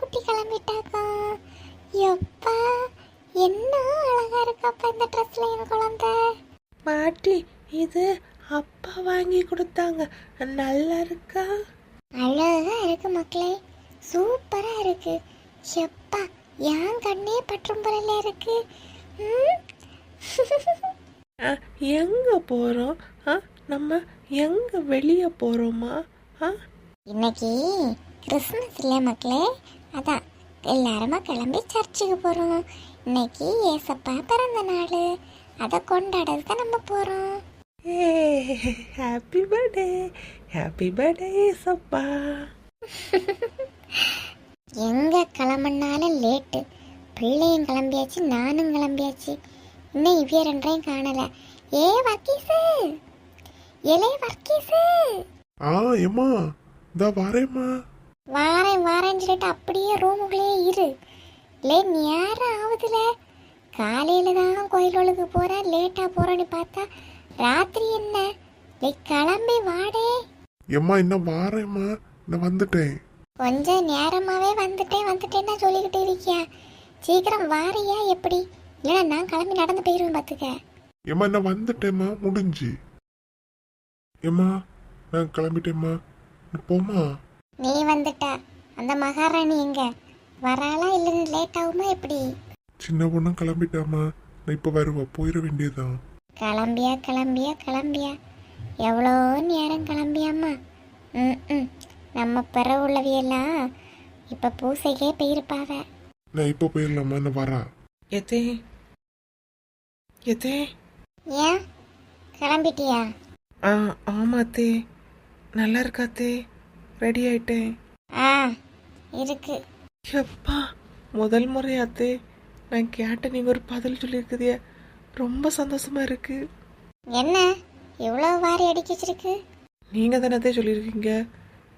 குட்டி கிளம்பிட்டாக்கா. எப்பா என்ன அழகா இருக்காப்பா இந்த ட்ரெஸ்ல என் குழந்தை? பாட்டி இது அப்பா வாங்கி கொடுத்தாங்க. நல்லா இருக்கா? அழகா இருக்கு மக்களே. சூப்பரா இருக்கு. எப்பா என் கண்ணே பற்றும் போல இருக்கு எங்க போறோம்? நம்ம எங்க வெளியே போறோமா? இன்னைக்கு கிறிஸ்மஸ் இல்ல மக்களே அதான் எல்லாருமா கிளம்பி சர்ச்சுக்கு போறோம். இன்னைக்கு ஏசப்பா பிறந்த நாள். அதை கொண்டாடுறதுக்கு நம்ம போறோம். ஹாப்பி பர்த்டே ஹாப்பி பர்த்டே சப்பா எங்க கிளம்புனாலும் லேட்டு பிள்ளையும் கிளம்பியாச்சு நானும் கிளம்பியாச்சு. இன்னும் இவ்விய ரெண்டையும் காணல. ஏ வர்க்கீஸு எலே வர்க்கீஸு ஆ ஏம்மா இதா வரேம்மா. வாரேன் வாரேன்னு சொல்லிட்டு அப்படியே ரூமுக்குள்ளேயே இரு. லே நேரம் ஆகுதுல காலையில தான் கோயிலுக்கு போறேன் லேட்டா போறேன்னு பார்த்தா ராத்திரி என்ன? லே கிளம்பி வாடே. ஏம்மா இன்னும் வாரேம்மா. நான் வந்துட்டேன். கொஞ்சம் நேரமாவே வந்துட்டேன் வந்துட்டேன்னா சொல்லிக்கிட்டு இருக்கியா? சீக்கிரம் வாரியா எப்படி? இல்லைன்னா நான் கிளம்பி நடந்து போயிருவேன் பார்த்துக்க. ஏம்மா நான் வந்துட்டேம்மா. முடிஞ்சு. ஏம்மா நான் கிளம்பிட்டேம்மா. நீ போம்மா. நீ வந்துட்ட. அந்த மகாராணி எங்க? வராளா இல்லைன்னு லேட் ஆகுமா எப்படி? சின்ன பொண்ணும் கிளம்பிட்டாம்மா. நான் இப்போ வருவா. போயிட வேண்டியதுதான். கிளம்பியா கிளம்பியா கிளம்பியா? எவ்வளோ நேரம் கிளம்பியாம்மா? ம் ம். நம்ம பிற உள்ளவியெல்லாம் இப்போ பூசைக்கே போயிருப்பாவ. நான் இப்போ போயிடலாமா? நான் வரா. எதே எதே ஏன்? கிளம்பிட்டியா? ஆ ஆமா அத்தே நல்லா இருக்காத்தே. ரெடி ஆயிட்டேன். ஆ இருக்கு. எப்பா முதல் முறையாத்தே. நான் கேட்ட நீங்க ஒரு பதில் சொல்லியிருக்குதிய ரொம்ப சந்தோஷமா இருக்கு. என்ன? இவ்வளோ வாரி அடிக்க வச்சிருக்கு? நீங்க தானே சொல்லியிருக்கீங்க.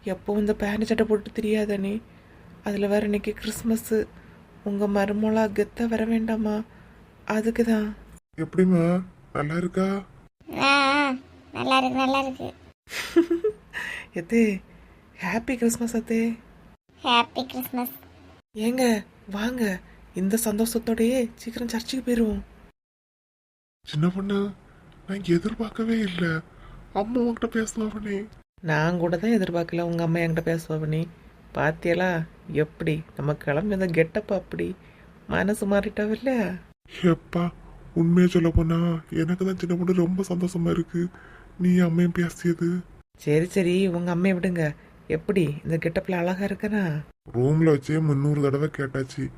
எப்போ இந்த பேண்ட் சட்டை போட்டு தெரியாதானே அதில் வேற இன்னைக்கு கிறிஸ்மஸ்ஸு உங்கள் மருமலா கெத்த வர வேண்டாமா? அதுக்கு தான் எப்படிம்மா? நல்லா இருக்கா? ஆ ஆ, நல்லா இருக்கு நல்லா இருக்கு. எத்தே ஹாப்பி கிறிஸ்மஸ் அத்தே. ஹாப்பி கிறிஸ்மஸ் ஏங்க வாங்க. இந்த சந்தோஷத்தோடயே சீக்கிரம் சர்ச்சுக்கு போயிடுவோம் சின்ன பொண்ணு நான் எதிர்பார்க்கவே இல்லை. அம்மா பேசலாம் பண்ணி நான் கூட தான் எதிர்பார்க்கல உங்கள் அம்மா என்கிட்ட பேசுவா பண்ணி பாத்தியலா எப்படி? நம்ம கிளம்பி அந்த கெட்டப் அப்படி. மனசு மாறிட்டாவில்ல எப்பா உண்மையை சொல்ல போனா எனக்கு தான் சின்ன பொண்ணு ரொம்ப சந்தோஷமா இருக்கு. நீ அம்மையும் பேசியது. சரி சரி. உங்கள் அம்மையை விடுங்க. எப்படி இந்த கெட்டப்பில் அழகா இருக்கனா ரூம்ல வச்சே முந்நூறு தடவை கேட்டாச்சு.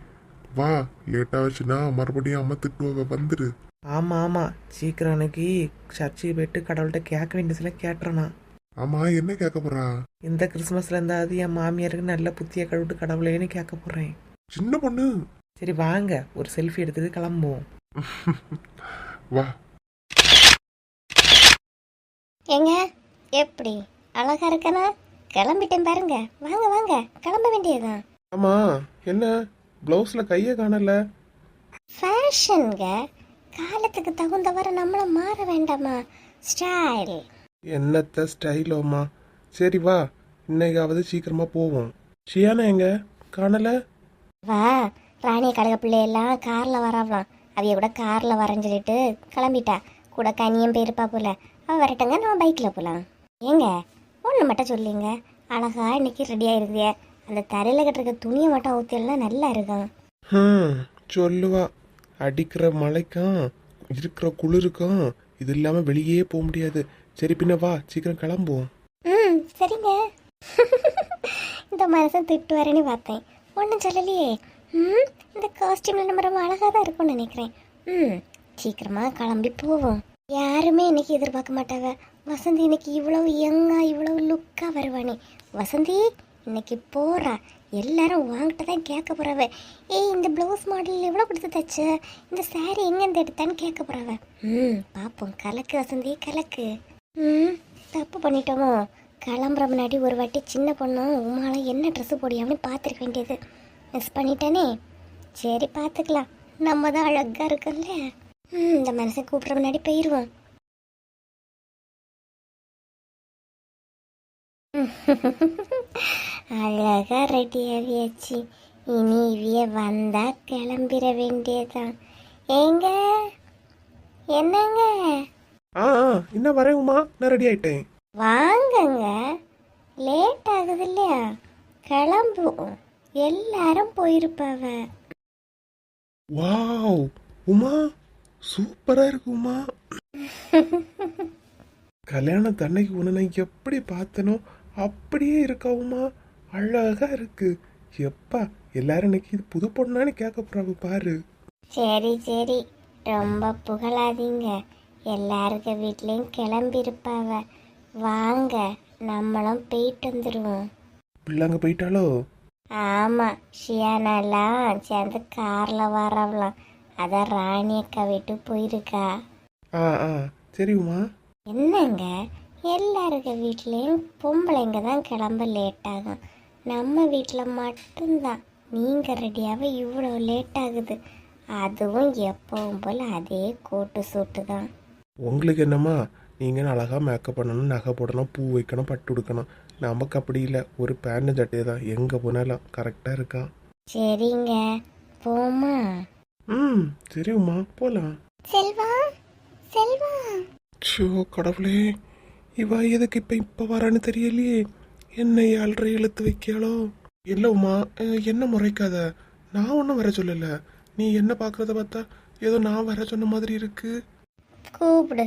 வா லேட் ஆச்சுன்னா மறுபடியும் அம்மா திட்டுவாங்க வந்துரு. ஆமாம் ஆமாம் சீக்கிரம் அன்னைக்கு சர்ச்சுக்கு போயிட்டு கடவுள்கிட்ட கேட்க வேண்டியதுலாம் கேட்டுறேனா. ஆமா என்ன கேட்க போறா? இந்த கிறிஸ்மஸ்ல இருந்தாவது என் மாமியாருக்கு நல்ல புத்திய கழுவிட்டு கடவுளேன்னு கேட்க போகிறேன் சின்ன பொண்ணு. சரி வாங்க. ஒரு செல்ஃபி எடுத்துட்டு கிளம்புவோம். வா. ஏங்க எப்படி? அழகா இருக்கனா? கிளம்பிட்டேன் பாருங்க. வாங்க வாங்க. கிளம்ப வேண்டியதுதான். ஆமா என்ன? பிளவுஸ்ல கைய காணல? ஃபேஷனுங்க காலத்துக்கு தகுந்தவரை நம்மளும் மாற வேண்டாமா? ஸ்டைல் என்னத்த ஸ்டைலோமா சரி வா. இன்னைக்காவது சீக்கிரமா போவோம். ஷியானா எங்க? காணல? வா. ராணிய கழக பிள்ளையெல்லாம் கார்ல வராவலாம் அவைய கூட கார்ல வரேன்னு சொல்லிட்டு கிளம்பிட்டா. கூட கனியும் போயிருப்பா போல. அவ வரட்டுங்க நம்ம பைக்ல போலாம். ஏங்க ஒன்று மட்டும் சொல்லிங்க. அழகா இன்னைக்கு ரெடி ஆயிருக்கிய அந்த தரையில கட்டுருக்க துணியை மட்டும் ஊத்தியெல்லாம் நல்லா இருக்கும். ஹம் சொல்லுவா. அடிக்கிற மழைக்கும் இருக்கிற குளிருக்கும் இது இல்லாம வெளியே போக முடியாது. சரி பின்ன வா சீக்கிரம் கிளம்புவோம். ம் சரிங்க. இந்த மனுஷன் திட்டு வரேன்னு பார்த்தேன். ஒன்றும் சொல்லலையே. ம் இந்த காஸ்டியூம்ல நம்ம ரொம்ப அழகாக தான் இருக்கும்னு நினைக்கிறேன். ம் சீக்கிரமா கிளம்பி போவோம். யாருமே இன்னைக்கு எதிர்பார்க்க மாட்டாங்க. வசந்தி இன்னைக்கு இவ்வளவு யங்கா இவ்வளவு லுக்காக வருவானே. வசந்தி இன்னைக்கு போகிறா எல்லாரும் வாங்கிட்டு தான் கேட்க போகிறவ ஏய் இந்த ப்ளவுஸ் மாடல் எவ்வளோ கொடுத்து தச்ச? இந்த சாரீ எங்கேருந்து எடுத்தான்னு கேட்க போகிறவ ம் பார்ப்போம் கலக்கு வசந்தி கலக்கு. ம் தப்பு பண்ணிட்டோமோ? கிளம்புற முன்னாடி ஒரு வாட்டி சின்ன பொண்ணும் உமாலாம் என்ன ட்ரெஸ் போடியாமனு பார்த்துருக்க வேண்டியது. மிஸ் பண்ணிட்டேனே. சரி பார்த்துக்கலாம். நம்ம தான் அழகாக இருக்கோம்ல. ம் இந்த மனசை கூப்பிட்ற முன்னாடி போயிடுவோம் அழகா ரெடி ஆகியாச்சு. இனி இவிய வந்தா கிளம்பிட வேண்டியதுதான். ஏங்க? என்னங்க? ஆ இன்னும் வரேன் உமா. நான் ரெடி ஆயிட்டேன். வாங்கங்க. லேட் ஆகுது இல்லையா கிளம்புவோம். எல்லாரும் போயிருப்பாவ. வாவ். உமா சூப்பரா இருக்கு உமா. கல்யாணம் தன்னைக்கு உன்னை நான் எப்படி பார்த்தனோ அப்படியே இருக்கா உமா அழகா இருக்கு. எப்பா எல்லாரும் இன்னைக்கு இது புது பொண்ணான்னு கேட்க போறாங்க பாரு. சரி சரி. ரொம்ப புகழாதீங்க. எல்லாருக்க வீட்லேயும் கிளம்பியிருப்பாவ. வாங்க நம்மளும் போயிட்டு வந்துடுவோம் பிள்ளைங்க போயிட்டாலோ ஆமாம் ஷியானாலாம் சேர்ந்து காரில் வரவலாம் அதான் ராணி அக்கா வீட்டு போயிருக்கா. ஆ ஆ. சரி உமா. என்னங்க? எல்லாருக்க வீட்லேயும் பொம்பளைங்க தான் கிளம்ப லேட் ஆகும். நம்ம வீட்டில் மட்டும்தான். நீங்கள் ரெடியாக இவ்வளோ லேட் ஆகுது. அதுவும் எப்பவும் போல் அதே கோட்டு சூட்டு தான். உங்களுக்கு என்னம்மா? நீங்கள் அழகாக மேக்கப் பண்ணணும் நகை போடணும் பூ வைக்கணும் பட்டு உடுக்கணும். நமக்கு அப்படி இல்லை. ஒரு பேண்ட் சட்டை தான். எங்கே போனாலும் கரெக்டாக இருக்கான் சரிங்க. போமா ம் சரி உமா. போகலாம் செல்வா செல்வா. ஷோ கடவுளே. இவ எதுக்கு இப்போ இப்போ வரான்னு தெரியலையே. என்ன ஏழ்ரை இழுத்து வைக்காளோ இல்லை உமா என்ன முறைக்காத? நான் ஒன்றும் வர சொல்லலை. நீ என்ன பார்க்கறத பார்த்தா ஏதோ நான் வர சொன்ன மாதிரி இருக்கு. கூப்பிடு.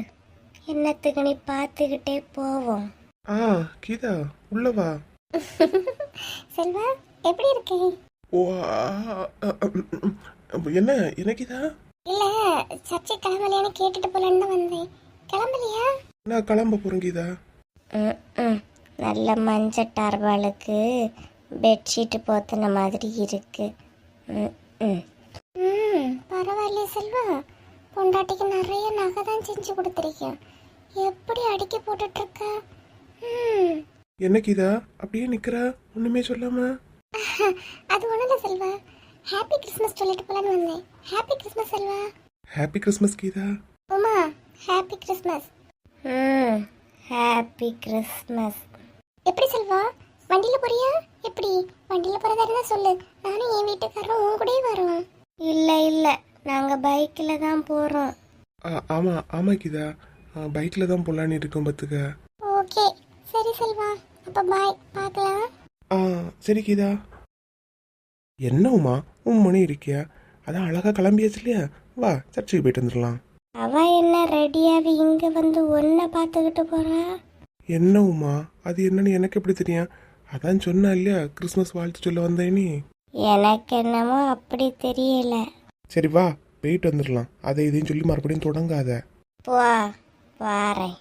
என்னத்துக்கு நீ பார்த்துக்கிட்டே போவோம். ஆ கீதா உள்ளவா செல்வா எப்படி இருக்கே? ஓ. என்ன என்ன கீதா? இல்ல சர்ச்சை கிளம்பலையான்னு கேட்டுட்டு போலன்னு தான் வந்தேன். கிளம்பலையா? நான் கிளம்ப போகிறேன் கீதா நல்ல மஞ்சள் டார்பாலுக்கு பெட்ஷீட் போத்தின மாதிரி இருக்கு. ம், ம். ம் பரவாயில்ல செல்வா. பொண்டாட்டிக்கு நிறைய நகை தான் செஞ்சு கொடுத்துருக்கேன் எப்படி அடுக்கி போட்டுட்டு இருக்க ம் என்ன கீதா அப்படியே நிக்கிற? ஒண்ணுமே சொல்லாம? அது ஒண்ணுல செல்வா. ஹாப்பி கிறிஸ்மஸ் சொல்லிட்டு போலான்னு வந்தேன். Happy Christmas Selva. Happy Christmas Geetha. Uma happy Christmas ம் ஹாப்பி கிறிஸ்மஸ் எப்படி செல்வா? வண்டியில போறியா? எப்படி? வண்டியில போறதா இருந்தா சொல்லு. நானும் என் வீட்டுக்காரரும் உன் கூடயே வரோம். இல்ல இல்ல. நாங்க பைக்ல தான் போறோம். ஆ, ஆமா ஆமா கீதா. பைக்ல தான் போலான்னு இருக்கோம் பத்துக்க. ஓகே. சரி செல்வா. அப்ப பாய் பார்க்கலாம் ஆ சரி கீதா. என்ன உமா? உன் மணி இருக்கியா? அதான் அழகா கிளம்பியாச்சு இல்லையா? வா சர்ச்சுக்கு போயிட்டு வந்துடலாம். அவ என்ன ரெடியாவி இங்க வந்து ஒன்ன பார்த்துக்கிட்டு போறா? என்ன உமா? அது என்னன்னு எனக்கு எப்படி தெரியும்? அதான் சொன்னா இல்லையா? கிறிஸ்மஸ் வாழ்த்து சொல்ல வந்தேனே. எனக்கு என்னமோ அப்படி தெரியல. சரி வா போயிட்டு வந்துடலாம். அதை இதையும் சொல்லி மறுபடியும் தொடங்காத. போ வாரேன்.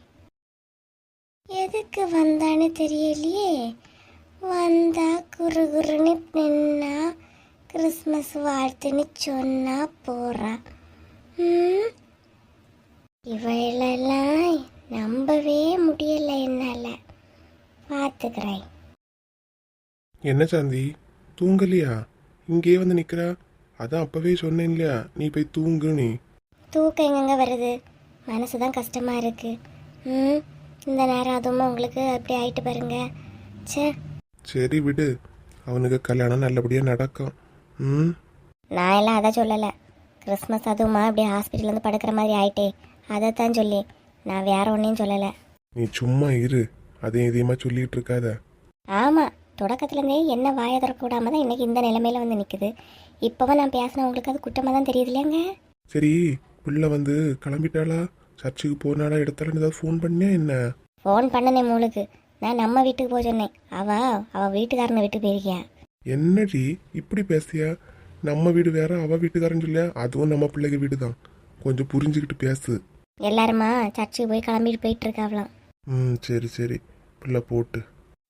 எதுக்கு வந்தான்னு தெரியலையே. வந்தா குறு குறுன்னு நின்னா கிறிஸ்மஸ் வாழ்த்துன்னு சொன்னா போறா. ம், இவளெல்லாம் நம்பவே முடியல என்னால. பார்த்துக்கிறேன் என்ன சாந்தி? தூங்கலையா? இங்கேயே வந்து நிக்கிறா? அதான் அப்பவே சொன்னேன் இல்லையா? நீ போய் தூங்கு நீ. தூக்கம் எங்கெங்க வருது? மனசு தான் கஷ்டமா இருக்கு. ம் இந்த நேரம் அதுவும் உங்களுக்கு அப்படி ஆயிட்டு பாருங்க. ச்சே. சரி விடு. அவனுக்கு கல்யாணம் நல்லபடியா நடக்கும். ம்? நான் எல்லாம் அதை சொல்லலை. கிறிஸ்மஸ் அதுவுமா அப்படியே ஹாஸ்பிட்டல் வந்து படுக்கிற மாதிரி ஆயிட்டே. அதைத்தான் சொல்லி நான் வேற ஒன்றையும் சொல்லலை. நீ சும்மா இரு. அதையும் இதையுமா சொல்லிட்டு இருக்காத. ஆமாம் தொடக்கத்துலேருந்தே என்ன வாயை திறக்கூடாம தான் இன்னைக்கு இந்த நிலைமையில வந்து நிற்குது இப்போவும் நான் பேசின உங்களுக்கு அது குற்றமாக தான் தெரியுது இல்லையாங்க? சரி பிள்ளை வந்து கிளம்பிட்டாளா? சர்ச்சுக்கு போனாலா எடுத்தாலும் ஏதாவது ஃபோன் பண்ணியா என்ன? ஃபோன் பண்ணனே மூளுக்கு நான் நம்ம வீட்டுக்கு போக சொன்னேன். அவ அவ வீட்டுக்காரனை வீட்டுக்கு போயிருக்கியா? என்னடி இப்படி பேசியா நம்ம வீடு வேற அவ வீட்டுக்காரன் சொல்லியா? அதுவும் நம்ம பிள்ளைங்க வீடு தான் கொஞ்சம் புரிஞ்சுக்கிட்டு பேசு. எல்லாருமா? சர்ச்சுக்கு போய் கிளம்பிட்டு போயிட்டு இருக்காவலாம் ம் சரி சரி. பிள்ளை போட்டு.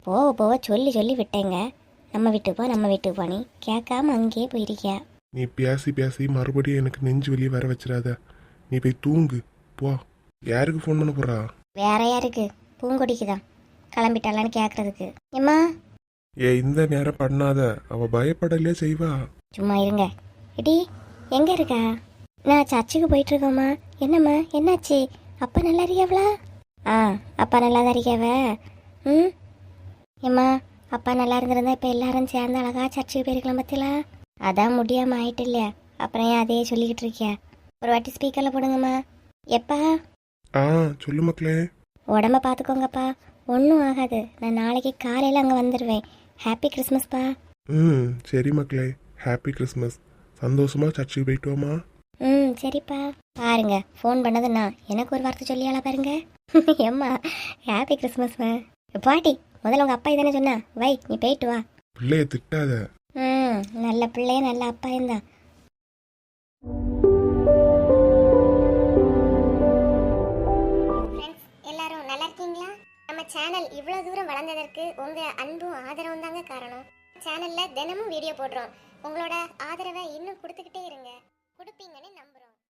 போக போக சொல்லி சொல்லி விட்டேங்க. நம்ம வீட்டுக்கு போ நம்ம வீட்டுக்கு போனி கேட்காம அங்கேயே போயிருக்கியா? நீ பேசி பேசி மறுபடியும் எனக்கு நெஞ்சு வெளியே வர வச்சிடாத. நீ போய் தூங்கு. போ. யாருக்கு ஃபோன் பண்ண போறா? வேற யாருக்கு? பூங்கொடிக்கு தான் கிளம்பிட்டாளான்னு கேட்கறதுக்கு ஏம்மா? ஏ இந்த நேரம் பண்ணாத. அவ பயப்படலையே செய்வா. சும்மா இருங்க. எடி எங்க இருக்கா? நான் சர்ச்சுக்கு போயிட்டு இருக்கோம்மா என்னம்மா? என்னாச்சு? அப்பா நல்லா இருக்கியாவளா ஆ அப்பா நல்லா தான் இருக்கியாவ ம்? ஏம்மா அப்பா நல்லா இருந்திருந்தா இப்போ எல்லாரும் சேர்ந்து அழகா சர்ச்சுக்கு போயிருக்கலாம் பத்திலா? அதான் முடியாம ஆயிட்டு இல்லையா அப்புறம் ஏன் அதையே சொல்லிக்கிட்டு இருக்கியா ஒரு வாட்டி ஸ்பீக்கரில் போடுங்கம்மா. எப்பா? ஆ சொல்லு மக்களே. உடம்ப பார்த்துக்கோங்கப்பா ஒன்றும் ஆகாது. நான் நாளைக்கு காலையில் அங்கே வந்துடுவேன் ஹாப்பி கிறிஸ்மஸ்ப்பா ம் சரி மக்களே. ஹாப்பி கிறிஸ்மஸ் சந்தோஷமா சர்ச்சுக்கு போயிட்டு வாமா ம் சரிப்பா. பாருங்க ஃபோன் பண்ணது நான். எனக்கு ஒரு வார்த்தை சொல்லியால பாருங்க. எம்மா ஹாப்பி கிறிஸ்மஸ்மா பாட்டி முதல்ல உங்கள் அப்பா இதானே சொன்னா? வை நீ போயிட்டு வா. பிள்ளைய திட்டாத. ம் நல்ல பிள்ளைய நல்ல அப்பாயும் தான் எல்லாரும் நல்லா இருக்கீங்களா? நம்ம சேனல் இவ்வளோ தூரம் வளர்ந்ததற்கு உங்கள் அன்பும் ஆதரவும் தாங்க காரணம். சேனலில் தினமும் வீடியோ போடுறோம். உங்களோட ஆதரவை இன்னும் கொடுத்துக்கிட்டே இருங்க. கொடுப்பீங்கன்னு நம்ப